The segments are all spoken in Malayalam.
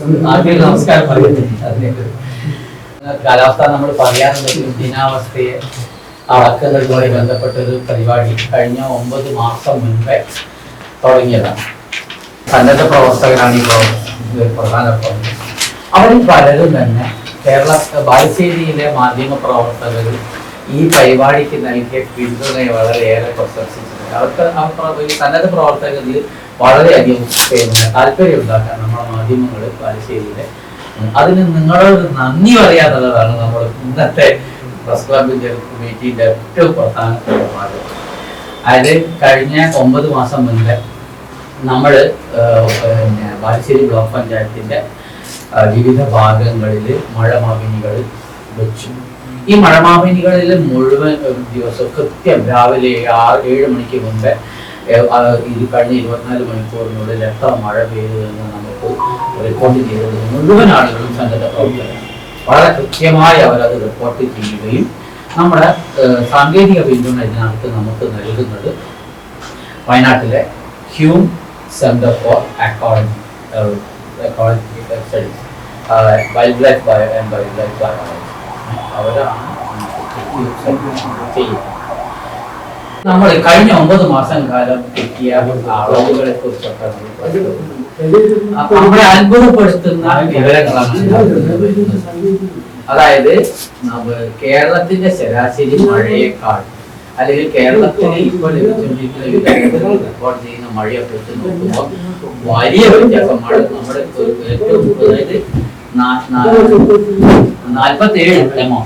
ആദ്യം നമസ്കാരം പറയുന്നു കാലാവസ്ഥ നമ്മൾ പറയാറുണ്ടെങ്കിലും ദിനാവസ്ഥയെ അളക്കുന്നതുമായി ബന്ധപ്പെട്ട ഒരു പരിപാടി കഴിഞ്ഞ ഒമ്പത് മാസം മുൻപേ തുടങ്ങിയതാണ്. സന്നദ്ധ പ്രവർത്തകരാണ് ഈ പ്രധാന പ്രവർത്തകർ അവരിൽ പലരും തന്നെ കേരള ബാലുശ്ശേരിയിലെ മാധ്യമ പ്രവർത്തകർ ഈ പരിപാടിക്ക് നൽകിയ പിന്തുണയെ വളരെയേറെ പ്രശംസിച്ചിട്ടുണ്ട്. അവർക്ക് ആ സന്നദ്ധ പ്രവർത്തകരിൽ വളരെയധികം താല്പര്യം ഉണ്ടാക്കാൻ നമ്മുടെ മാധ്യമങ്ങൾ ബാലുശ്ശേരിയിലെ ഉം, അതിന് നിങ്ങളോട് നന്ദി പറയാന്നുള്ളതാണ് നമ്മൾ ഇന്നത്തെ പ്രസ് ക്ലബിന്റെ കമ്മിറ്റിന്റെ ഏറ്റവും പ്രധാനപ്പെട്ട ഭാഗം. അതായത് കഴിഞ്ഞ ഒമ്പത് മാസം മുൻപ് നമ്മൾ പിന്നെ ബാലുശ്ശേരി ബ്ലോക്ക് പഞ്ചായത്തിന്റെ വിവിധ ഭാഗങ്ങളിൽ മഴമാപിനികൾ വെച്ചു. ഈ മഴമാപിനികളിൽ മുഴുവൻ ദിവസവും ദിവസം കൃത്യം രാവിലെ ആറ് ഏഴ് മണിക്ക് മുമ്പേ ഇത് കഴിഞ്ഞ ഇരുപത്തിനാല് മണിക്കൂറിനുള്ളിൽ എത്ര മഴ പെയ്തു എന്ന് നമുക്ക് റിപ്പോർട്ട് ചെയ്തത് മുഴുവൻ ആളുകളും സന്നദ്ധ പ്രവർത്തകരാണ്. വളരെ കൃത്യമായി അവരത് റിപ്പോർട്ട് ചെയ്യുകയും നമ്മുടെ സാങ്കേതിക പിന്തുണ ഇതിനകത്ത് നമുക്ക് നൽകുന്നത് വയനാട്ടിലെ Hume centre for ecology ecology studies wildlife bio and wildlife biology. അവരാണ് ചെയ്യുന്നത്. നമ്മൾ കഴിഞ്ഞ ഒമ്പത് മാസം കാലം കിട്ടിയ അളവുകളെ കുറിച്ചൊക്കെ നമ്മളെ അത്ഭുതപ്പെടുത്തുന്ന വിവരങ്ങളാണ്. അതായത് കേരളത്തിന്റെ ശരാശരി മഴയേക്കാൾ അല്ലെങ്കിൽ കേരളത്തിന് ഇപ്പോൾ ലഭിച്ചുകൊണ്ടിരിക്കുന്ന റിപ്പോർട്ട് ചെയ്യുന്ന മഴയൊക്കെ വെച്ച് നോക്കുമ്പോൾ വലിയ വ്യത്യാസം മഴ നമ്മുടെ ഏറ്റവും അതായത് നാൽപ്പത്തി ഏഴ് എമോ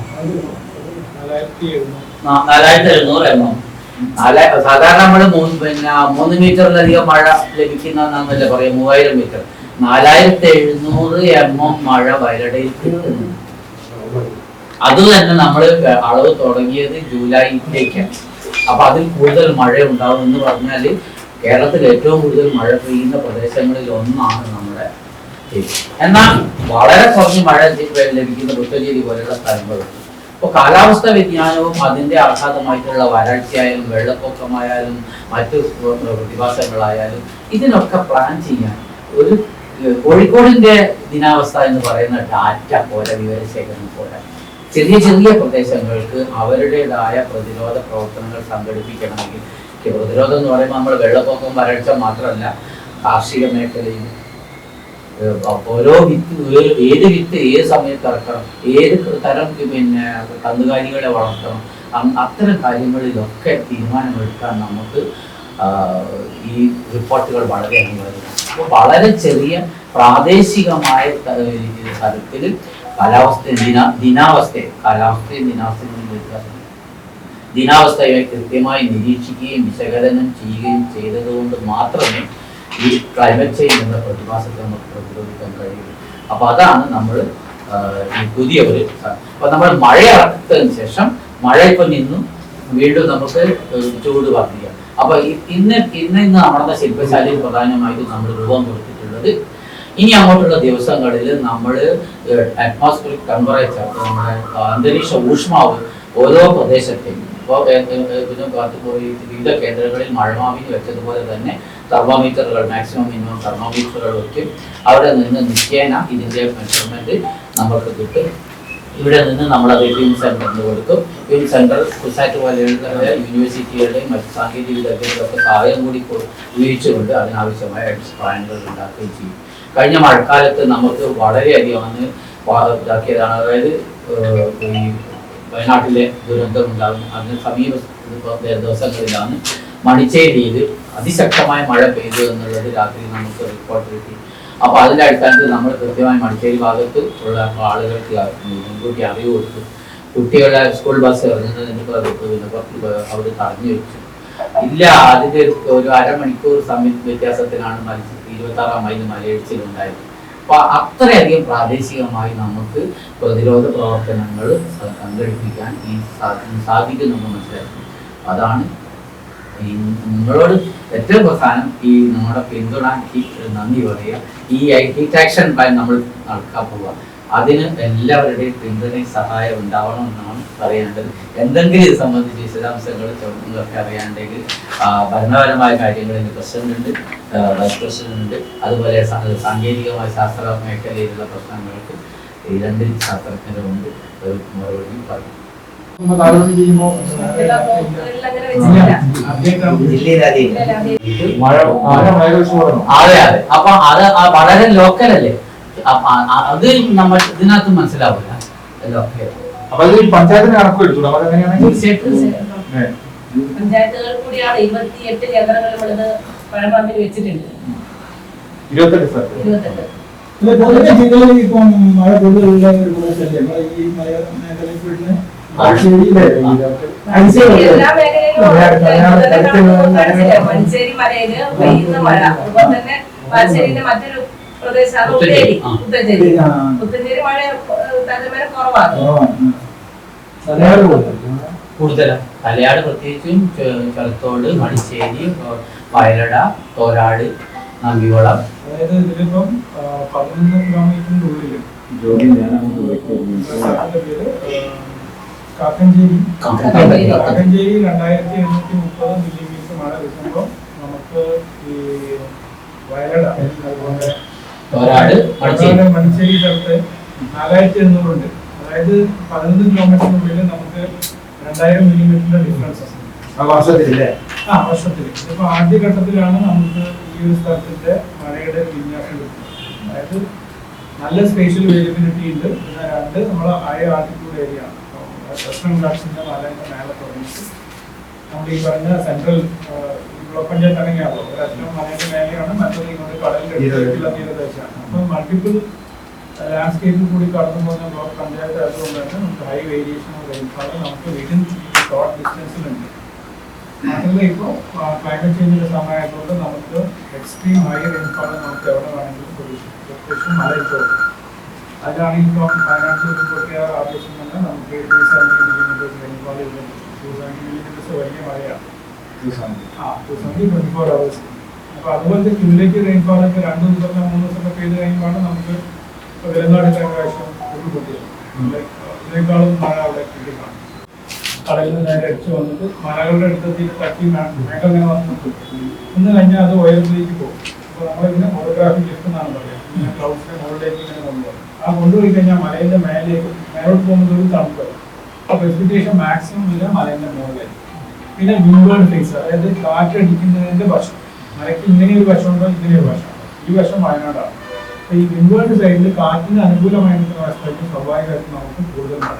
നാലായിരത്തി എഴുന്നൂറ് എം എം. സാധാരണ നമ്മൾ പിന്നെ മൂന്ന് മീറ്ററിലധികം മഴ ലഭിക്കുന്നതെന്നല്ലേ പറയാം മൂവായിരം മീറ്റർ. നാലായിരത്തി എഴുന്നൂറ് എം എം മഴ വയലടയിൽ അത് തന്നെ നമ്മൾ അളവ് തുടങ്ങിയത് ജൂലൈയിലേക്കാണ് അപ്പൊ അതിൽ കൂടുതൽ മഴ ഉണ്ടാവും എന്ന് പറഞ്ഞാൽ കേരളത്തിൽ ഏറ്റവും കൂടുതൽ മഴ പെയ്യുന്ന പ്രദേശങ്ങളിൽ ഒന്നാണ് നമ്മുടെ. എന്നാൽ വളരെ കുറഞ്ഞ് മഴ ലഭിക്കുന്ന പുത്തഞ്ചേരി പോലെയുള്ള സ്ഥലങ്ങളുണ്ട് അപ്പോൾ കാലാവസ്ഥ വ്യതിയാനവും അതിന്റെ ആഘാതമായിട്ടുള്ള വരൾച്ചയായാലും വെള്ളപ്പൊക്കമായാലും മറ്റു പ്രതിഭാസങ്ങളായാലും ഇതിനൊക്കെ പ്ലാൻ ചെയ്യാൻ ഒരു കോഴിക്കോടിന്റെ ദിനാവസ്ഥ എന്ന് പറയുന്ന ഡാറ്റ പോലെ വിവരശേഖരണം പോലെ ചെറിയ ചെറിയ പ്രദേശങ്ങൾക്ക് അവരുടേതായ പ്രതിരോധ പ്രവർത്തനങ്ങൾ സംഘടിപ്പിക്കണമെങ്കിൽ പ്രതിരോധം എന്ന് പറയുമ്പോൾ നമ്മൾ വെള്ളപ്പൊക്കം വരൾച്ച മാത്രമല്ല കാർഷിക മേഖലയിൽ ഓരോ വിത്ത് ഏത് വിത്ത് ഏത് സമയത്ത് ഇറക്കണം ഏത് തരം പിന്നെ കന്നുകാലികളെ വളർത്തണം അത്തരം കാര്യങ്ങളിലൊക്കെ തീരുമാനമെടുക്കാൻ നമുക്ക് ഈ റിപ്പോർട്ടുകൾ വളരെ അനിവാര്യമാണ്. അപ്പോൾ വളരെ ചെറിയ പ്രാദേശികമായ തലത്തിൽ കാലാവസ്ഥ ദിന ദിനാവസ്ഥയെ കാലാവസ്ഥയും ദിനാവസ്ഥയും വ്യത്യാസം ദിനാവസ്ഥയെ കൃത്യമായി നിരീക്ഷിക്കുകയും വിശകലനം ചെയ്യുകയും ചെയ്തതുകൊണ്ട് മാത്രമേ ഈ ക്ലൈമറ്റ് ചേഞ്ച് എന്ന പ്രതിഭാസത്തെ നമുക്ക് പ്രതിരോധിക്കാൻ കഴിയും. അപ്പൊ അതാണ് നമ്മൾ പുതിയ ഒരു അപ്പൊ നമ്മൾ മഴ ഇറക്കത്തിന് ശേഷം മഴ ഇപ്പൊ നിന്നു വീണ്ടും നമുക്ക് ചൂട് വർദ്ധിക്കാം. അപ്പൊ ഇന്ന് ഇന്ന് ഇന്ന് നമ്മുടെ ശില്പശാലയിൽ പ്രധാനമായിട്ടും നമ്മൾ രൂപം കൊടുത്തിട്ടുള്ളത് ഇനി അങ്ങോട്ടുള്ള ദിവസങ്ങളിൽ നമ്മൾ അറ്റ്മോസ്ഫിയറിക് ടെമ്പറേച്ചർ നമ്മുടെ അന്തരീക്ഷ ഊഷ്മാവ് ഓരോ പ്രദേശത്തെയും ഇപ്പോൾ പോയി. വിവിധ കേന്ദ്രങ്ങളിൽ മഴമാവിന് വെച്ചതുപോലെ തന്നെ തെർമോമീറ്ററുകൾ മാക്സിമം മിനിമം തെർമോമീറ്ററുകൾ വയ്ക്കും അവിടെ നിന്ന് നിത്യേന ഇതിന്റെ മെഷർമെന്റ് നമുക്ക് കിട്ടും. ഇവിടെ നിന്ന് നമ്മളത് ഫിലിം സെന്ററിന് കൊടുക്കും. ഫിലിം സെന്റർ കുസാറ്റ് പോലെയുള്ള യൂണിവേഴ്സിറ്റികളുടെയും മറ്റ് സാങ്കേതിക വിദഗ്ധരുടെയൊക്കെ സഹായം കൂടി ഉപയോഗിച്ചുകൊണ്ട് അതിനാവശ്യമായ പ്ലാനുകൾ ഉണ്ടാക്കുകയും ചെയ്യും. കഴിഞ്ഞ മഴക്കാലത്ത് നമുക്ക് വളരെയധികം അന്ന് ഇതാക്കിയതാണ്. അതായത് ഈ വയനാട്ടിലെ ദുരന്തം ഉണ്ടാകുന്നു അതിന് സമീപ ദിവസങ്ങളിലാണ് മണിച്ചേരിയിൽ അതിശക്തമായ മഴ പെയ്തു എന്നുള്ളത് രാത്രി നമുക്ക് റിപ്പോർട്ട് കിട്ടി. അപ്പൊ അതിന്റെ അടിസ്ഥാനത്തിൽ നമ്മൾ കൃത്യമായി മടിച്ചേരി ഭാഗത്ത് ഉള്ള ആളുകൾക്ക് മുൻകൂട്ടി അറിവ് കൊടുത്തു. കുട്ടികളെ സ്കൂൾ ബസ് ഇറങ്ങുന്നതിന് പിന്നെ അവർ തടഞ്ഞു വെച്ചു. ഇല്ല അതിന്റെ ഒരു- ഒരു അരമണിക്കൂർ സമയ വ്യത്യാസത്തിലാണ് മത്സ്യ ഇരുപത്തി ആറാം മൈൽ മലയിടിച്ചിലുണ്ടായത്. അപ്പൊ അത്രയധികം പ്രാദേശികമായി നമുക്ക് പ്രതിരോധ പ്രവർത്തനങ്ങൾ സംഘടിപ്പിക്കാൻ ഈ സാധിക്കുന്നുണ്ട് മനസ്സിലാക്കി. അതാണ് ഈ നിങ്ങളോട് ഏറ്റവും പ്രധാനം ഈ നമ്മുടെ പിന്തുണ നന്ദി പറയുക. ഈ ഐ ടി ആക്ഷൻ പ്ലാൻ നമ്മൾ നടക്കാൻ പോവുക. അതിന് എല്ലാവരുടെയും പിന്തുണയും സഹായം ഉണ്ടാവണം എന്നാണ് പറയാനുള്ളത് എന്തെങ്കിലും ഇത് സംബന്ധിച്ച് വിശദാംശങ്ങൾ ചോദ്യങ്ങളൊക്കെ അറിയാണ്ടെങ്കിൽ ആ, ഭരണപരമായ കാര്യങ്ങളിൽ പ്രശ്നമുണ്ട് വൈസ് പ്രസിഡന്റ് അതുപോലെ സാങ്കേതികമായ ശാസ്ത്ര മേഖലയിലുള്ള പ്രശ്നങ്ങൾക്ക് ഈ രണ്ട് ശാസ്ത്രജ്ഞരുണ്ട്. ഒരു മറുപടി പറയും. അതെ. അതെ. അപ്പൊ അത് വളരെ ലോക്കൽ അല്ലേ? അപ്പൊ അത് നമ്മൾ ഇതിനകത്ത് മനസ്സിലാവില്ല. ലോക്കൽ. അപ്പൊ അത് പഞ്ചായത്തിന് കണക്ക് എടുത്തു അപ്പൊ അതെങ്ങനെയാണ്? തീർച്ചയായിട്ടും ഏ. പഞ്ചായത്തുകൾ കൂടിയാണ് ഇരുപത്തിയെട്ട് കേന്ദ്രങ്ങൾ ഇവിടുന്ന് പഴമാമ്പിൽ വെച്ചിട്ടുണ്ട്. ഇരുപത്തെട്ട് സ്ഥലത്ത്. ഇരുപത്തെട്ട്. ഇല്ല, പൊതുവെ ജില്ലയിൽ ഇപ്പം മഴ കൂടുതലുള്ള ഒരു പ്രദേശമല്ലേ നമ്മളെ ഈ മല മേഖലയിൽ പോയിട്ട് എല്ലാ മേഖലയിലും ഉണ്ട്. ഇപ്പൊ തന്നെ കണക്ക് കാണിച്ചില്ലേ? മഞ്ചേരി മലയിൽ പെയ്യുന്ന മഴ. അതുപോലെ തന്നെ പാലശ്ശേരിന്റെ മറ്റൊരു പ്രദേശമാണ് ഉത്തേരി മഴ കുറവാണ്. കൂടുതലും. തലയാട് പ്രത്യേകിച്ചും ചെളത്തോട് മടിശ്ശേരി വയലട തോരാട് നമ്പികുളം അതായത് ഇതിലിപ്പം പതിനൊന്ന് കിലോമീറ്ററിന്റെ ഉള്ളിൽ ജോലി കാക്കഞ്ചേരി. കാക്കഞ്ചേരി. രണ്ടായിരത്തി എണ്ണൂറ്റി മുപ്പത് മില്ലിമീറ്റർ മഴ കിട്ടുമ്പോൾ നമുക്ക് ഈ വയലട അതുപോലെ മഞ്ചേരി സ്ഥലത്ത് നാലായിരത്തി എണ്ണൂറുണ്ട്. അതായത് പതിനൊന്ന് കിലോമീറ്ററിനുള്ളിൽ നമുക്ക് രണ്ടായിരം മില്ലിമീറ്ററിന്റെ ഡിഫറൻസ് ആ വർഷത്തിലല്ലേ? ആ വർഷത്തിൽ ഇപ്പൊ ആദ്യഘട്ടത്തിലാണ് നമുക്ക് ഈ ഒരു സ്ഥലത്തിന്റെ മഴയുടെ വിന്യാസം അതായത് നല്ല സ്പേഷ്യൽ വേരിയബിലിറ്റി ഉണ്ട്. പിന്നെ രണ്ട് നമ്മൾ ഹൈ ആൾട്ടിറ്റ്യൂഡ് ഏരിയ ആണ്. വെസ്റ്റേൺ ഘാട്സിന്റെ മലയുടെ മേലെ തുടങ്ങിയിട്ട് നമ്മൾ ഈ പറഞ്ഞ സെൻട്രൽ പഞ്ചായത്ത് അങ്ങനെയാണല്ലോ ഒരറ്റം മലയുടെ മേലെയാണ് മറ്റൊരു ഇങ്ങോട്ട് കടലിന്റെ തീരദേശമാണ്. അപ്പൊ മൾട്ടിപ്പിൾ ലാൻഡ്സ്കേപ്പിൽ കൂടി കടന്നു പോകുന്ന ബ്ലോക്ക് പഞ്ചായത്ത് ആയതുകൊണ്ട് തന്നെ നമുക്ക് ഹൈ വേരിയേഷൻ ഓഫ് റെയിൻഫാൾ നമുക്ക് വിതിൻ ഷോർട്ട് ഡിസ്റ്റൻസിലുണ്ട് മാത്രമല്ല ഇപ്പോൾ ക്ലൈമറ്റ് ചേഞ്ചിന്റെ സമയമായതുകൊണ്ട് നമുക്ക് എക്സ്ട്രീം ഹൈ റെയിൻഫാൾ നമുക്ക് എവിടെ വേണമെങ്കിലും പ്രതീക്ഷിക്കും. മലയിപ്പോൾ അതിലാണ് ഇപ്പോൾ വയനാട്ടിൽ പൊട്ടിയ ആവശ്യം തന്നെ നമുക്ക് two seventy millimetres rainfall two seventy millimetres വലിയ മഴയാണ്. ആ two seventy twenty four hours അപ്പോൾ അതുപോലത്തെ ക്യുമുലേറ്റീവ് റെയിൻഫാൾ ഒക്കെ രണ്ട് ദിവസം മൂന്ന് ദിവസമൊക്കെ പെയ്ത് കഴിയുമ്പോൾ നമുക്ക് ഇപ്പോൾ വിലങ്ങാട് പ്രാവശ്യം ഉരുൾപൊട്ടിയത് ഇതിനേക്കാളും മഴ അവിടെ കടലിൽ നിന്ന് അടിച്ചു വന്നിട്ട് മലകളുടെ അടുത്തെത്തി തട്ടി മേഘങ്ങനെ വന്നിട്ട് ഒന്ന് കഴിഞ്ഞാൽ അത് ഉയരത്തിലേക്ക് പോകും. അപ്പോൾ നമ്മളിങ്ങനെ ഫോട്ടോഗ്രാഫി ലിഫ്റ്റ് പറയുക. ഇങ്ങനെ മുകളിലേക്ക് ഇങ്ങനെ കൊണ്ടുപോകും ആ കൊണ്ടുപോയി കഴിഞ്ഞാൽ മലയിന്റെ മേലേക്ക് മേലോട്ട് പോകുമ്പോൾ ഒരു തണുപ്പ്. ആ മാക്സിമം വരിക മലയുടെ മുകളിലേക്ക്. പിന്നെ വിൻവേർഡ് ഫേസ് അതായത് കാറ്റടിക്കുന്നതിന്റെ വശം. മലയ്ക്ക് ഇങ്ങനെ ഒരു വശമുണ്ടോ? ഇങ്ങനെ ഒരു വശം. ഈ വശം വയനാടാണ്. ഈ വിൻവേർഡ് സൈഡിൽ കാറ്റിന് അനുകൂലമായി നിൽക്കുന്ന വശത്തേക്ക് സ്വാഭാവികമായിട്ടും നമുക്ക് കൂടുതൽ മഴ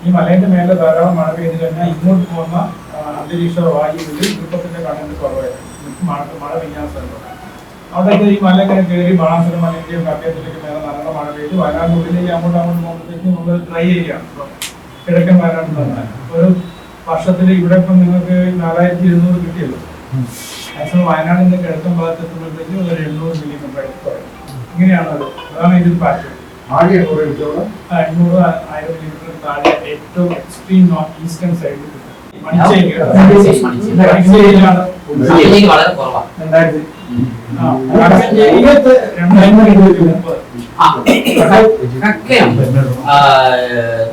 ഈ മലേന്റെ മേലെ ധാരാളം മഴ പെയ്ത് കഴിഞ്ഞാൽ ഇങ്ങോട്ട് പോകുന്ന അന്തരീക്ഷ വായുവിൽ ഈർപ്പത്തിന്റെ കണ്ടന്റ് കുറവായിരുന്നു മഴ മഴ പെയ്യാൻ സ്ഥലമാണ് അവിടെയൊക്കെ ഈ മല ഇങ്ങനെ കയറി ബാണാസുര മലയുടെയും കട്ടയത്തിലേക്ക് മേലെ നല്ല മഴ പെയ്ത് വയനാടിനുള്ളിലേക്ക് അങ്ങോട്ട് അങ്ങോട്ട് പോകുമ്പോഴത്തേക്കും നമ്മൾ ഡ്രൈ ചെയ്യാം കിഴക്കൻ വയനാട് പറഞ്ഞാൽ ഒരു വർഷത്തിൽ ഇവിടെ ഇപ്പം നിങ്ങൾക്ക് നാലായിരത്തി എഴുന്നൂറ് കിട്ടിയല്ലോ. മാക്സിമം വയനാടിന്റെ കിഴക്കൻ ഭാഗത്ത് എത്തുമ്പോഴത്തേക്കും ഒരു എണ്ണൂറ് മില്ലിമീറ്റർ ആയിട്ട് കുറയും. ഇങ്ങനെയാണ് അത് അതാണ് ഇതിൽ പാറ്റേൺ ആകെ എണ്ണൂറ് ആ, എണ്ണൂറ് ആയിരം കിലോമീറ്റർ താഴെ ഏറ്റവും എക്സ്ട്രീം നോർത്ത് ഈസ്റ്റേൺ സൈഡിൽ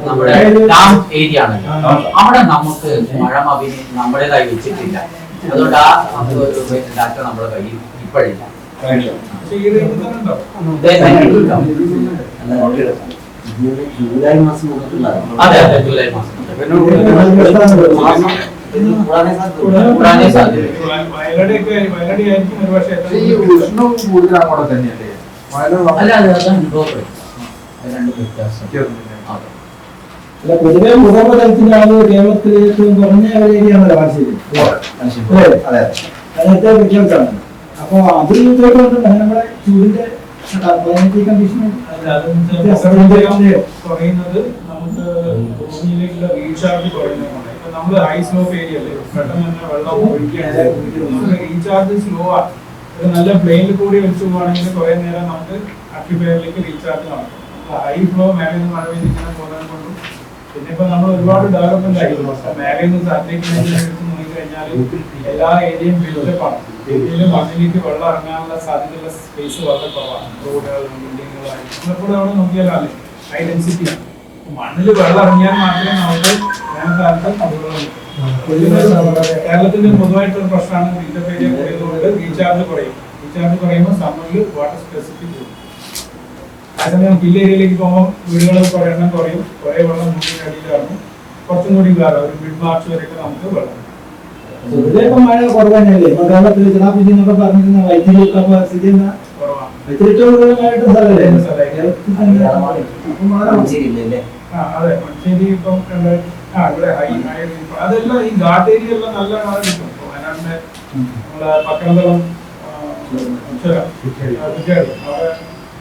നമ്മുടെ ഡാം ഏരിയ ആണല്ലോ അവിടെ നമുക്ക് മഴ അഭിനയം നമ്മുടേതായി വെച്ചിട്ടില്ല. അതുകൊണ്ട് ആ ഡാറ്റ നമ്മുടെ കയ്യിൽ ഇപ്പോഴില്ല. ജൂലൈ മാസം ഉഷ്ണവും കൂടുതൽ അങ്ങോട്ട് തന്നെയല്ലേ? അല്ല അത് അത് അനുഭവപ്പെടും അത് രണ്ടും വ്യത്യാസം. അതെ. അല്ല പൊതുവെ മുഖപതലത്തിലാണ് കേരളത്തിൽ ഏറ്റവും കുറഞ്ഞ ഏരിയ ആണ് ബാലുശ്ശേരി അതെ അതെ. അതിനകത്തെ വ്യത്യാസമാണ്? അപ്പൊ അത് നമ്മുടെ ചൂടിന്റെ കുറയുന്നത് നമുക്ക് ഭൂമിയിലേക്കുള്ള റീചാർജ് കുറയുന്നതാണ് ഇപ്പൊ നമ്മൾ ഹൈ സ്ലോപ്പ് ഏരിയ അല്ലേ? പെട്ടെന്ന് തന്നെ വെള്ളം റീചാർജ് സ്ലോ ആണ് ഒരു നല്ല പ്ലെയിനിൽ കൂടി വെച്ച് പോവാണെങ്കിൽ കുറെ നേരം നമുക്ക് അക്യുപയറിലേക്ക് റീചാർജ് നടക്കും. ഹൈ ഫ്ലോ മേലെ നിന്ന് മഴ പെയ്തിങ്ങനെ പോകുന്നത് കൊണ്ടും. പിന്നെ ഇപ്പൊ നമ്മൾ ഒരുപാട് ഡെവലപ്മെന്റ് ആയിരുന്നു മേലെ നിന്ന് സാറ്റലൈറ്റ് എടുത്ത് നോക്കിക്കഴിഞ്ഞാൽ എല്ലാ ഏരിയയും ബിൽഡപ്പ് ആണ്. ഏരിയയിൽ മണ്ണിലേക്ക് വെള്ളം ഇറങ്ങാനുള്ള സാധ്യതയുള്ള സ്പേസ് വളരെ കുറവാണ്. റോഡുകൾ ബിൽഡിങ്ങുകളായി കൂടെ അവിടെ നോക്കിയാലേ ഹൈ ഡെൻസിറ്റി മണ്ണിൽ വെള്ളം ഇറങ്ങിയാൽ മാത്രമേ നമുക്ക് വേനൽക്കാലത്ത് കേരളത്തിന്റെ പൊതുവായിട്ടുള്ള പ്രശ്നമാണ് ഏരിയ കൂടിയതുകൊണ്ട് റീചാർജ് കുറയും. റീചാർജ് കുറയുമ്പോൾ സമ്മറിൽ വാട്ടർ സ്പെസിഫിക് കൂടും. അതേസമയം ഹിൽ ഏരിയയിലേക്ക് പോകുമ്പോൾ വീടുകൾ കുറേ എണ്ണം കുറയും. കുറേ വെള്ളം മുന്നിൽ അടിയിലാണ് കുറച്ചും കൂടി വേറെ ഒരു മിഡ് മാർച്ച് വരെയൊക്കെ നമുക്ക് വെള്ളം പൊതുവെയൊക്കെ മഴ കുറവ് തന്നെയല്ലേ ഇപ്പൊ കേരളത്തിൽ ചിറാപ്പുജി എന്നൊക്കെ പറഞ്ഞിരുന്ന വൈദ്യുതി ഒക്കെ സ്ഥിതി അതെ മഞ്ചേരി ഇപ്പം അതെല്ലാം ഈ ഘാട്ട് ഏരിയയെല്ലാം നല്ല മഴ കിട്ടും. വയനാടിന്റെ നമ്മളെ പക്കനന്തളം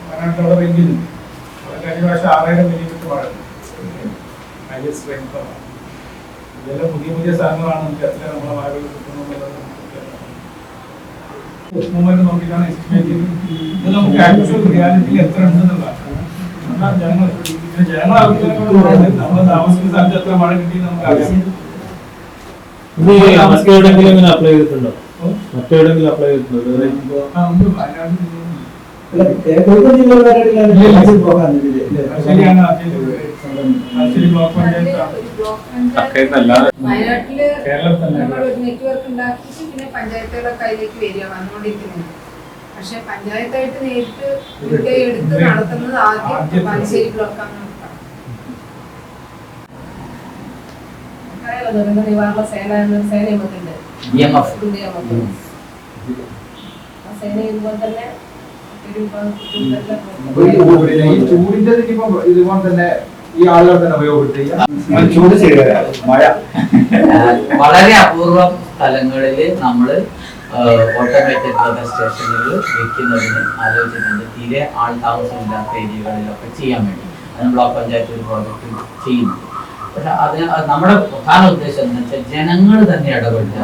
വയനാട്ടിലവിടെ വലിയ കഴിഞ്ഞ പ്രാവശ്യം ആറായിരം മില്ലിമീറ്റർ മഴ. ഹൈ സ്ട്രെങ്ത് ഇതെല്ലാം പുതിയ പുതിയ സാധനങ്ങളാണ്. നമുക്ക് എത്ര നമ്മളെ മഴകൾ കിട്ടുന്നുള്ളത് മൂവ്മെന്റ് നോക്കിയിട്ടാണ് എസ്റ്റിമേറ്റ് ചെയ്യുന്നത്. ഇത് നമുക്ക് ആക്ച്വൽ റിയാലിറ്റിയിൽ എത്ര ഉണ്ടെന്നുള്ളതാണ്. ജനങ്ങൾ ജനങ്ങൾ നമ്മൾ താമസിക്കുന്ന സ്ഥലത്ത് എത്ര മഴ കിട്ടി നമുക്ക് അറിയാം മറ്റെവിടെങ്കിലും ഇങ്ങനെ അപ്ലൈ ചെയ്തിട്ടുണ്ടോ? മറ്റെവിടെങ്കിലും അപ്ലൈ ചെയ്തിട്ടുണ്ടോ? ശരിയാണ്. വയനാട്ടിൽ കേരളത്തിൽ തന്നെ ഒരു നെറ്റ്വർക്ക് ഉണ്ടാക്കിയിട്ട് പിന്നെ പഞ്ചായത്തുകളുടെ കയ്യിലേക്ക് വരിക വന്നുകൊണ്ടിരിക്കുന്നത് പക്ഷെ പഞ്ചായത്തായിട്ട് നേരിട്ട് മുൻകൈ എടുത്ത് നടത്തുന്നത് ആദ്യം മഞ്ചേരി ബ്ലോക്കാണ് അറിയാലോ ദുരന്ത നിവാരണ സേന എന്ന സേന നമുക്ക്. ആ സേന ഇതുപോലെ തന്നെ ഒരു ഈ ചൂടിന്റെ ഇതുപോലെ തന്നെ ഈ ആളുകൾ തന്നെ ഉപയോഗപ്പെടുത്തുക. ചൂട് ചെയ്ത മഴ. വളരെ അപൂർവം സ്ഥലങ്ങളിൽ നമ്മൾ ഓട്ടോമാറ്റിക് വെതർ സ്റ്റേഷനുകൾ വെക്കുന്നതിന് ആലോചിക്കുന്നുണ്ട്. തീരെ ആൾ താമസമില്ലാത്ത ഏരിയകളിലൊക്കെ ചെയ്യാൻ വേണ്ടി. അതിന് ബ്ലോക്ക് പഞ്ചായത്ത് ഒരു പ്രോജക്റ്റ് ചെയ്യുന്നു. പക്ഷെ അതിന് അത് നമ്മുടെ പ്രധാന ഉദ്ദേശം എന്ന് വെച്ചാൽ ജനങ്ങൾ തന്നെ ഇടപെടുക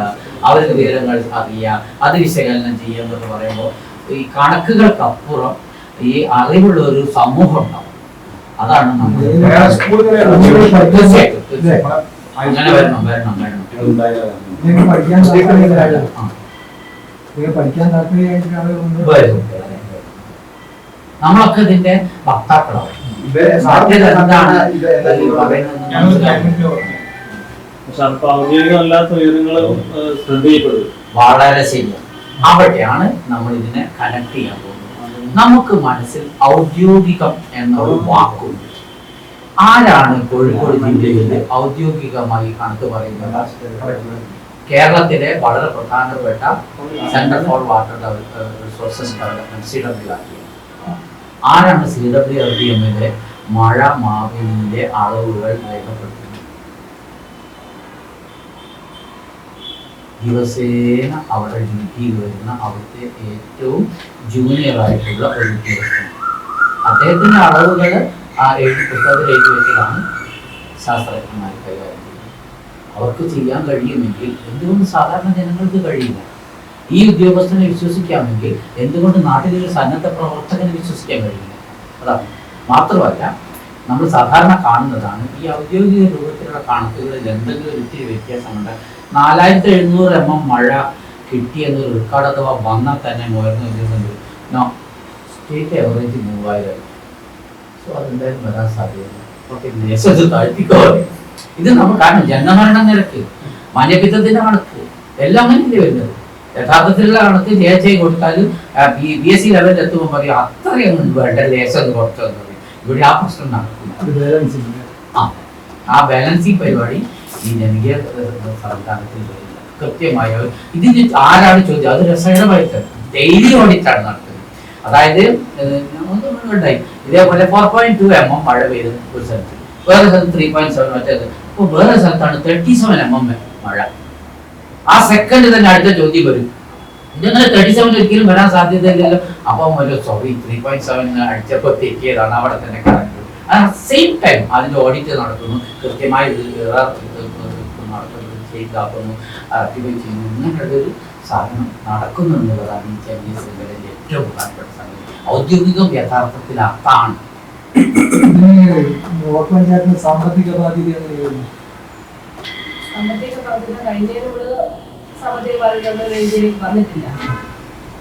അവർക്ക് വിവരങ്ങൾ അറിയുക അത് വിശകലനം ചെയ്യുക എന്നൊക്കെ പറയുമ്പോൾ ഈ കണക്കുകൾക്കപ്പുറം ഈ അറിവുള്ള ഒരു സമൂഹം ഉണ്ടാവും. അതാണ് അങ്ങനെ വരണം വരണം വരണം. പഠിക്കാൻ നമ്മളൊക്കെ ഇതിന്റെ വക്താക്കളാവും സാധ്യത എന്താണ്? ചെയ്യപ്പെടും വളരെ ശരിയാണ്. അവിടെയാണ് നമ്മൾ ഇതിനെ കണക്ട് ചെയ്യാൻ പോകുന്നത്. നമുക്ക് മനസ്സിൽ ഔദ്യോഗികം എന്നൊരു വാക്കുണ്ട്. ആരാണ് കോഴിക്കോട് ജില്ലയിൽ ഔദ്യോഗികമായി കണക്ക് പറയുന്നത്? കേരളത്തിലെ വളരെ പ്രധാനപ്പെട്ട centre for water resources development C W R D ആരാണ് സി ഡബ്ല്യു ആർ ഡി എമ്മിലെ മഴ മാവിലിന്റെ അളവുകൾ രേഖപ്പെടുത്തുന്നത്? ദിവസേന അവിടെ ഡ്യൂട്ടിയിൽ വരുന്ന അവിടുത്തെ ഏറ്റവും ജൂനിയർ ആയിട്ടുള്ള ഒരു ഉദ്യോഗസ്ഥൻ അദ്ദേഹത്തിന്റെ അളവുകൾ ആ എഴുതി പുസ്തകത്തിൽ എഴുതി വെച്ചതാണ് ശാസ്ത്രജ്ഞന്മാർ കൈകാര്യം അവർക്ക് ചെയ്യാൻ കഴിയുമെങ്കിൽ എന്തുകൊണ്ട് സാധാരണ ജനങ്ങൾക്ക് കഴിയില്ല? ഈ ഉദ്യോഗസ്ഥനെ വിശ്വസിക്കാമെങ്കിൽ എന്തുകൊണ്ട് നാട്ടിലൊരു സന്നദ്ധ പ്രവർത്തകനെ വിശ്വസിക്കാൻ കഴിയില്ല? അതാണ്. മാത്രമല്ല നമ്മൾ സാധാരണ കാണുന്നതാണ് ഈ ഔദ്യോഗിക രൂപത്തിലുള്ള കണക്കുകളിൽ എന്തെങ്കിലും ഒരു വ്യത്യാസമുണ്ട്. നാലായിരത്തി എഴുന്നൂറ് എം എം മഴ കിട്ടിയത് റെക്കോർഡ് അഥവാ വന്നാൽ തന്നെ ഉയർന്നു വരുന്നുണ്ട് നോ സ്റ്റേറ്റ് എവറേജ് മൂവായിരം. സോ അതെന്തായാലും വരാൻ സാധ്യതയില്ല ഓക്കെ ദേശത്ത് താഴ്ത്തിക്കോ ഇത് നമ്മൾ കാരണം ജനമരണ നിരക്ക് മഞ്ഞപ്പിത്തത്തിന്റെ കണക്ക് എല്ലാം അങ്ങനെയല്ലേ വരുന്നത്. യഥാർത്ഥത്തിലുള്ള കണക്ക് ജെ എച്ച് ഐ കൊടുത്താൽ ബി എസ് സി ലെവലിൽ എത്തുമ്പോൾ പറയും അത്രയൊന്നും വേണ്ട ലേശം കുറച്ചെന്ന് പറയും ഇവിടെ ആ പ്രശ്നം. ആ ആ ബാലൻസിങ് പരിപാടി ഈ ജനകീയ സംവിധാനത്തിൽ കൃത്യമായ ഇതിന് ആരാണ് ചോദ്യം? അത് രസകരമായിട്ട് ഡെയിലി ഓഡിറ്റാണ് നടത്തുന്നത്. അതായത് ഉണ്ടായി. ഇതേപോലെ four point two M M മഴ പെയ്ത് ഒരു സ്ഥലത്ത്. വേറെ സ്ഥലത്ത് ത്രീ പോയിന്റ് സെവൻ മറ്റേത് അപ്പൊ വേറെ സ്ഥലത്താണ് തേർട്ടി സെവൻ എം എം മഴ. ആ സെക്കൻഡ് തന്നെ അടുത്ത ചോദ്യം വരും. ഇതങ്ങനെ തേർട്ടി സെവൻ ഒരിക്കലും വരാൻ സാധ്യതയില്ലല്ലോ? അപ്പം ഒരു സോറി ത്രീ പോയിന്റ് സെവൻ അടിച്ചപ്പോൾ തെറ്റിയതാണ്. അവിടെ തന്നെ കറക്റ്റ്. സെയിം ടൈം അതിന്റെ ഓഡിറ്റ് നടത്തുന്നു. കൃത്യമായി ഇത് നടത്തുന്നു ചെയ്താക്കുന്നു ചെയ്യുന്നു ഇങ്ങനെയുള്ളൊരു സാധനം നടക്കുന്നു എന്നുള്ളതാണ് ഈ ചെന്നൈ സിനിമയുടെ ഏറ്റവും പ്രധാനപ്പെട്ട സംഗതി. ഔദ്യോഗികം യഥാർത്ഥത്തിൽ അത്താണ് ഇതിന് ബ്ലോക്ക് പഞ്ചായത്തിന് സാമ്പത്തിക ബാധ്യത സാമ്പത്തിക ബാധ്യത കഴിഞ്ഞതിനോട് സാമ്പത്തിക ബാധ്യത രീതിയിലേക്ക് വന്നിട്ടില്ല.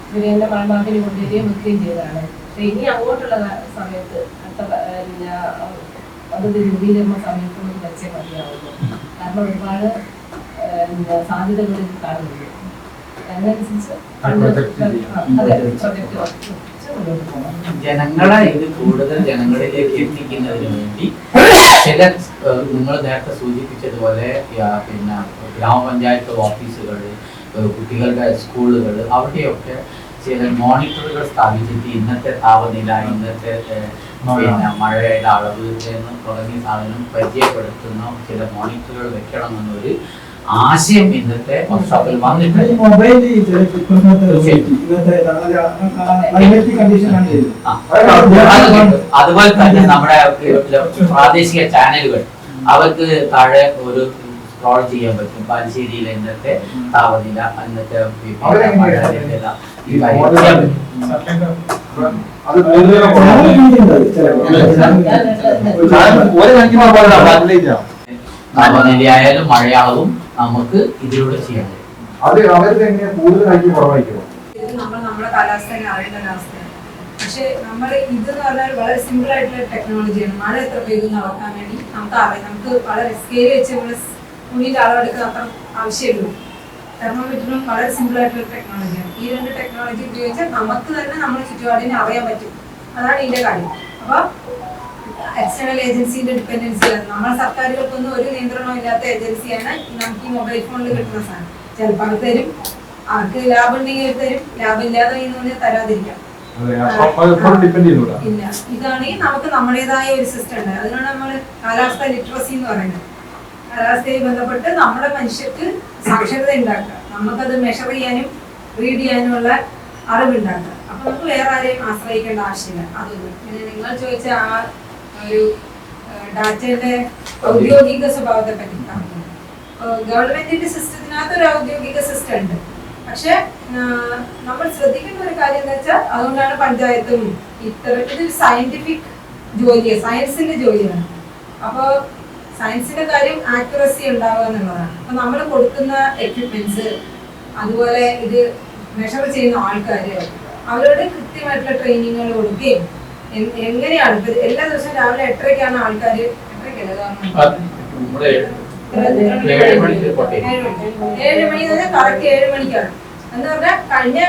ഇവർ എന്നെ മഴമാക്കിന് കൊണ്ടുവരികയും വെക്കുകയും ചെയ്തതാണ്. പക്ഷെ ഇനി അങ്ങോട്ടുള്ള സമയത്ത് അടുത്ത പ- പിന്നെ പദ്ധതി രൂപീകരണ സമയത്ത് വെച്ചേ മതിയാവുള്ളൂ. കാരണം ഒരുപാട് പോകണം. ജനങ്ങളെ ഇത് കൂടുതൽ ജനങ്ങളിലേക്ക് എത്തിക്കുന്നതിന് വേണ്ടി ചില നിങ്ങൾ നേരത്തെ സൂചിപ്പിച്ചതുപോലെ പിന്നെ ഗ്രാമപഞ്ചായത്ത് ഓഫീസുകൾ കുട്ടികളുടെ സ്കൂളുകൾ അവിടെയൊക്കെ ചില മോണിറ്ററുകൾ സ്ഥാപിച്ചിട്ട് ഇന്നത്തെ താപനില ഇന്നത്തെ പിന്നെ മഴയുടെ അളവ് എന്ന് തുടങ്ങിയ സാധനം പരിചയപ്പെടുത്തുന്ന ചില മോണിറ്ററുകൾ വെക്കണം എന്നൊരു ആശയം ഇന്നത്തെ വർക്ക്ഷോപ്പിൽ വന്നിട്ടുണ്ട് അതുപോലെ തന്നെ നമ്മുടെ പ്രാദേശിക ചാനലുകൾ അവർക്ക് താഴെ ഒരു സ്ക്രോൾ ചെയ്യാൻ പറ്റും. ബാലുശ്ശേരിയിലെ ഇന്നത്തെ താപനില അന്നത്തെ ആണ്. താപനിലയായാലും മഴയാളവും നമുക്ക് ഇതിലൂടെ ചെയ്യാൻ കഴിയും. അത് അവർക്ക് ഹൈറ്റ് കുറവായിരിക്കും നമ്മൾ നമ്മുടെ കാലാവസ്ഥയെ അറിയേണ്ട ഒരു അവസ്ഥയാണ് പക്ഷെ നമ്മൾ ഇത് എന്ന് പറഞ്ഞാൽ വളരെ സിമ്പിൾ ആയിട്ടുള്ള ടെക്നോളജിയാണ് മഴ എത്ര പെയ്തെന്ന് അളക്കാൻ വേണ്ടി നമുക്ക് അറിയാം. നമുക്ക് വളരെ സ്കെയിൽ വെച്ച് നമ്മൾ തുണിയിൽ അളവെടുക്കാൻ അത്ര ആവശ്യമുള്ളൂ തെർമോമീറ്ററും വളരെ സിമ്പിൾ ആയിട്ടുള്ള ടെക്നോളജിയാണ് ഈ രണ്ട് ടെക്നോളജി ഉപയോഗിച്ചാൽ നമുക്ക് തന്നെ നമ്മുടെ ചുറ്റുപാടിനെ അറിയാൻ പറ്റും. അതാണ് ഇതിന്റെ കാര്യം. അപ്പൊ എക്സ്റ്റേണൽ ഏജൻസിന്റെ ഡിപ്പെൻഡൻസി നമ്മുടെ സർക്കാരുകൾക്കൊന്നും ഒരു നിയന്ത്രണവും ഇല്ലാത്ത ഏജൻസിയാണ് നമുക്ക് ഈ മൊബൈൽ ഫോണിൽ കിട്ടുന്ന സാധനം. ചിലപ്പോൾ അത് തരും. അവർക്ക് ലാഭം ഉണ്ടെങ്കിൽ അവർ തരും. ലാഭം ഇല്ലാതെ തരാതിരിക്കാം. ഇല്ല. ഇതാണെങ്കിൽ നമുക്ക് നമ്മുടേതായ ഒരു സിസ്റ്റം ഉണ്ട്. അതിനാണ് നമ്മൾ കാലാവസ്ഥ ലിറ്ററസി എന്ന് പറയുന്നത്. കാലാവസ്ഥയെ ബന്ധപ്പെട്ട് നമ്മുടെ മനുഷ്യർക്ക് സാക്ഷരത ഉണ്ടാക്കുക. നമുക്കത് മെഷർ ചെയ്യാനും റീഡ് ചെയ്യാനുമുള്ള അറിവുണ്ടാക്കുക. അപ്പൊ നമുക്ക് വേറെ ആരെയും ആശ്രയിക്കേണ്ട ആവശ്യമില്ല. അതൊന്നും. പിന്നെ നിങ്ങൾ ചോദിച്ച ആ ഒരു ഡാറ്റയുടെ ഔദ്യോഗിക സ്വഭാവത്തെ പറ്റി ഗവൺമെന്റിന്റെ സിസ്റ്റത്തിനകത്ത് ഒരു ഔദ്യോഗിക സിസ്റ്റം ഉണ്ട് പക്ഷെ നമ്മൾ ശ്രദ്ധിക്കുന്ന ഒരു കാര്യം എന്ന് വെച്ചാൽ അതുകൊണ്ടാണ് പഞ്ചായത്തും ഇത്തരം ഇതൊരു സയന്റിഫിക് ജോലിയാണ് സയൻസിന്റെ ജോലിയാണ്. അപ്പോൾ സയൻസിന്റെ കാര്യം ആക്യുറസി ഉണ്ടാവുക എന്നുള്ളതാണ്. അപ്പൊ നമ്മൾ കൊടുക്കുന്ന എക്യുപ്മെന്റ്സ് അതുപോലെ ഇത് മെഷർ ചെയ്യുന്ന ആൾക്കാർ അവരോട് കൃത്യമായിട്ടുള്ള ട്രെയിനിങ്ങുകൾ കൊടുക്കുകയും എങ്ങനെയാണ്? എല്ലാ ദിവസവും രാവിലെ എട്ടരക്കാണ് ആൾക്കാർ ഏഴ് മണി കറക്റ്റ് ഏഴ് മണിക്കാണ്. എന്ന് പറഞ്ഞാൽ കഴിഞ്ഞ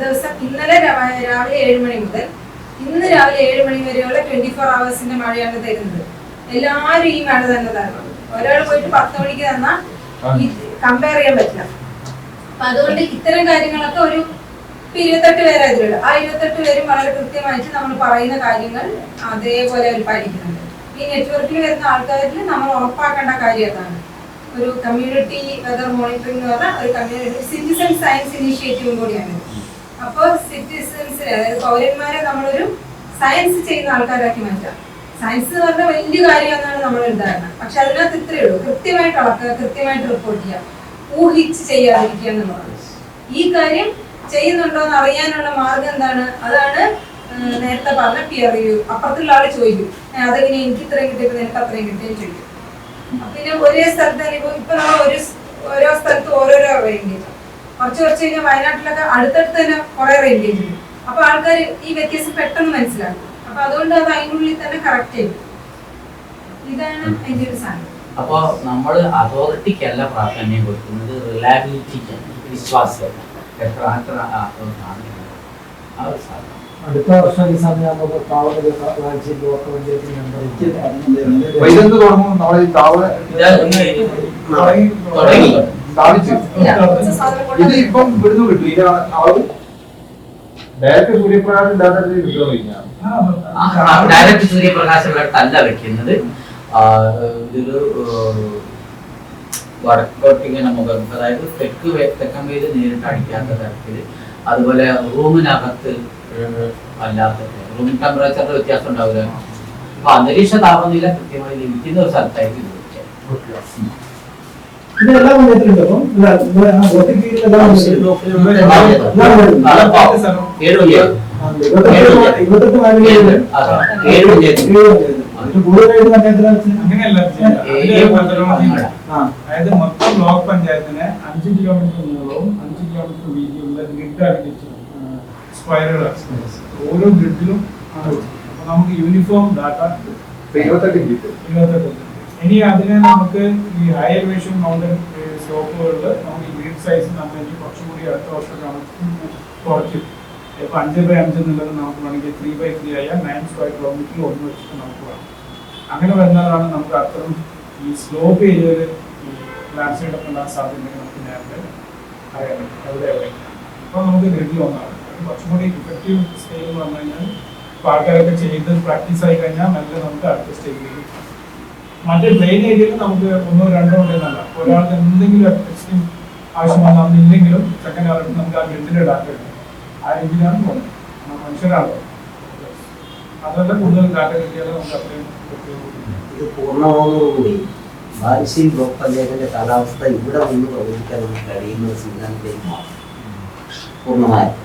ദിവസം ഇന്നലെ രാവിലെ ഏഴ് മണി മുതൽ ഇന്ന് രാവിലെ ഏഴ് മണി വരെയുള്ള ട്വന്റി ഫോർ അവേഴ്സിന്റെ മഴയാണ് തരുന്നത്. എല്ലാരും ഈ മഴ തന്നെ തരണം. ഒരാൾ പോയിട്ട് പത്ത് മണിക്ക് തന്നാൽ കമ്പയർ ചെയ്യാൻ പറ്റില്ല. അപ്പൊ അതുകൊണ്ട് ഇത്തരം കാര്യങ്ങളൊക്കെ ഒരു ഇരുപത്തെട്ട് പേരെ അതിലുണ്ട്. ആ ഇരുപത്തെട്ട് പേരും വളരെ കൃത്യമായിട്ട് നമ്മൾ പറയുന്ന കാര്യങ്ങൾ അതേപോലെ അവർ പാലിക്കുന്നുണ്ട്. ഈ നെറ്റ്വർക്കിൽ വരുന്ന ആൾക്കാരിൽ നമ്മൾ ഉറപ്പാക്കേണ്ട കാര്യം അതാണ്. ഒരു കമ്മ്യൂണിറ്റി വെതർ മോണിറ്ററിംഗ് എന്ന് പറഞ്ഞാൽ ഒരു കമ്മ്യൂണിറ്റി സിറ്റിസൺ സയൻസ് ഇനീഷ്യേറ്റീവും കൂടിയാണ്. അപ്പോൾ സിറ്റിസൺസിനെ അതായത് പൗരന്മാരെ നമ്മളൊരു സയൻസ് ചെയ്യുന്ന ആൾക്കാരാക്കി മാറ്റാം. സയൻസ് എന്ന് പറഞ്ഞാൽ വലിയ കാര്യമെന്നാണ് നമ്മൾ ഉണ്ടായിരുന്നത് പക്ഷെ അതിനകത്ത് ഇത്രയേ ഉള്ളൂ. കൃത്യമായിട്ട് അളക്കുക കൃത്യമായിട്ട് റിപ്പോർട്ട് ചെയ്യുക ഊഹിച്ച് ചെയ്യാതിരിക്കുക എന്നുള്ളത് ഈ കാര്യം ചെയ്യുന്നുണ്ടോ എന്ന് അറിയാനുള്ള മാർഗം എന്താണ്? അതാണ് നേരത്തെ പറഞ്ഞ പിയർ റിവ്യൂ അപ്പുറത്തുള്ള ആൾ ചോദിക്കും "ഏ, അതെങ്ങനെ എനിക്ക് ഇത്രയും കിട്ടിയപ്പോൾ നിനക്ക് അത്രയും കിട്ടിയെന്ന് ചോദിക്കും. പിന്നെ ഒരേ സ്ഥലത്ത് തന്നെ ഇപ്പൊ ഇപ്പൊ നമ്മൾ ഒരു ഓരോ സ്ഥലത്ത് ഓരോരോ റേഞ്ച് കുറച്ച് കുറച്ച് കഴിഞ്ഞാൽ വയനാട്ടിലൊക്കെ അടുത്തടുത്ത് തന്നെ കുറെ റേഞ്ച് ഉണ്ട്. അപ്പൊ ആൾക്കാർ ഈ വ്യത്യാസം പെട്ടെന്ന് മനസ്സിലാക്കും. അപ്പൊ അതുകൊണ്ട് അത് അതിനുള്ളിൽ തന്നെ കറക്റ്റ് ചെയ്യും. ഇതാണ് അതിന്റെ ഒരു സാധനം. അപ്പോ നമ്മൾ അതോറിറ്റിക്കല്ല പ്രാധാന്യം കൊടുക്കുന്നത്. റിലയബിലിറ്റിക്കാണ് വിശ്വാസം അടുത്ത വർഷം ഈ സമയമാകുമ്പോൾ താവള പഞ്ചായത്ത് മെമ്പർ നമ്മളെ ഈ താവള ഇത് ഈ തുടങ്ങി സ്ഥാപിച്ചു. ഇല്ല. കുറച്ച് സാധനം ഇത് കൊണ്ട് ഇപ്പം ഇവിടുന്ന് കിട്ടും. ഇതിന്റെ അളവ്. ഡയറക്റ്റ് സൂര്യപ്രകാശം അല്ല കിട്ടുമോ കഴിഞ്ഞാൽ ഡയറക്റ്റ് സൂര്യപ്രകാശമുള്ളടത്തല്ല വെക്കുന്നത്. ഇതൊരു ഏഹ്, വടക്കോട്ടിങ്ങനെ മുഖം അതായത് തെക്ക് തെക്കൻ വെയിൽ നേരിട്ട് അടിക്കാത്ത തരത്തിൽ അതുപോലെ റൂമിനകത്ത് അല്ലാത്ത റൂമിൻ ടെമ്പറേച്ചറിന്റെ വ്യത്യാസം ഉണ്ടാവില്ല അപ്പൊ അന്തരീക്ഷ താപനില കൃത്യമായി ലഭിക്കുന്ന ഒരു സ്ഥലത്തായിരിക്കും ഇതെല്ലാം അപ്പം ഏഴ്. ഇരുപത്തെട്ട് ഏഴ് കൂടുതലായിട്ട്. അങ്ങനെയല്ല അതായത് മൊത്തം ബ്ലോക്ക് പഞ്ചായത്തിന് അഞ്ച് കിലോമീറ്റർ നീളവും അഞ്ച് കിലോമീറ്റർ വീതിയുള്ള ഗ്രിഡ് ആക്കിച്ചു സ്ക്വയറുകൾ. ഓരോ ഗ്രിഡിലും ആണ് അപ്പൊ നമുക്ക് യൂണിഫോം ഡാറ്റ ഇരുപത്തെട്ട് ഇരുപത്തെട്ട് ഇനി അതിനെ നമുക്ക് ഈ ഹൈ എലിവേഷൻ മൗണ്ടൻ സ്ലോപ്പുകളിൽ നമുക്ക് ഈ ഗ്രീൻ സൈസ് നമ്മൾ ഇനി കുറച്ചും കൂടി അടുത്ത വർഷം കുറയ്ക്കും ഇപ്പൊ അഞ്ച് ബൈ അഞ്ച് എന്നുള്ളത് നമുക്ക് വേണമെങ്കിൽ ത്രീ ബൈ ത്രീ ആയ നയൻ സ്ക്വയർ കിലോമീറ്ററിൽ ഒന്ന് വെച്ചിട്ട് നമുക്ക് വേണം. അങ്ങനെ വരുന്നതാണ് നമുക്ക് അത്തരം ഈ സ്ലോപ്പ് ഏരിയയിൽ ഈ സ്ലൈഡ് ഒക്കെ ഉണ്ടാകാൻ സാധ്യതയുണ്ടെങ്കിൽ നമുക്ക് നേരത്തെ അറിയാൻ പറ്റും. എവിടെ എവിടെ അപ്പോൾ നമുക്ക് ഗ്രിഡിൽ ഒന്നാണ് കുറച്ചും കൂടി ഇഫക്റ്റീവ് സ്കെയിൽ എന്ന് പറഞ്ഞു കഴിഞ്ഞാൽ ഇപ്പോൾ ആൾക്കാരൊക്കെ ചെയ്ത് പ്രാക്ടീസ് ആയി കഴിഞ്ഞാൽ മെല്ലെ നമുക്ക് അടുത്ത സ്റ്റേജിലേക്ക് മറ്റേ പ്ലെയിൻ ഏരിയയിൽ നമുക്ക് ഒന്നോ രണ്ടോ ഉണ്ടെന്നല്ല. ഒരാൾക്ക് എന്തെങ്കിലും ടെസ്റ്റിംഗ് ആവശ്യം വന്നില്ലെങ്കിലും സെക്കൻഡ് ആൾക്ക് നമുക്ക് ആ ഗ്രിഡിൽ ഡാറ്റ കിട്ടും ആ രീതിയിലാണ് പോകുന്നത്. മനുഷ്യരാണല്ലോ അതല്ല കൂടുതൽ ഡാറ്റ കിട്ടിയാൽ നമുക്ക് അത്രയും ഇത് പൂർണമാകുന്നതോടുകൂടി ബാലുശ്ശേരി ബ്ലോക്ക് പഞ്ചായത്തിന്റെ കാലാവസ്ഥ ഇവിടെ നിന്ന് പ്രവചിക്കാൻ നമുക്ക് കഴിയുന്ന ഒരു സംവിധാനത്തിലേക്ക് മാറും. പൂർണമായും.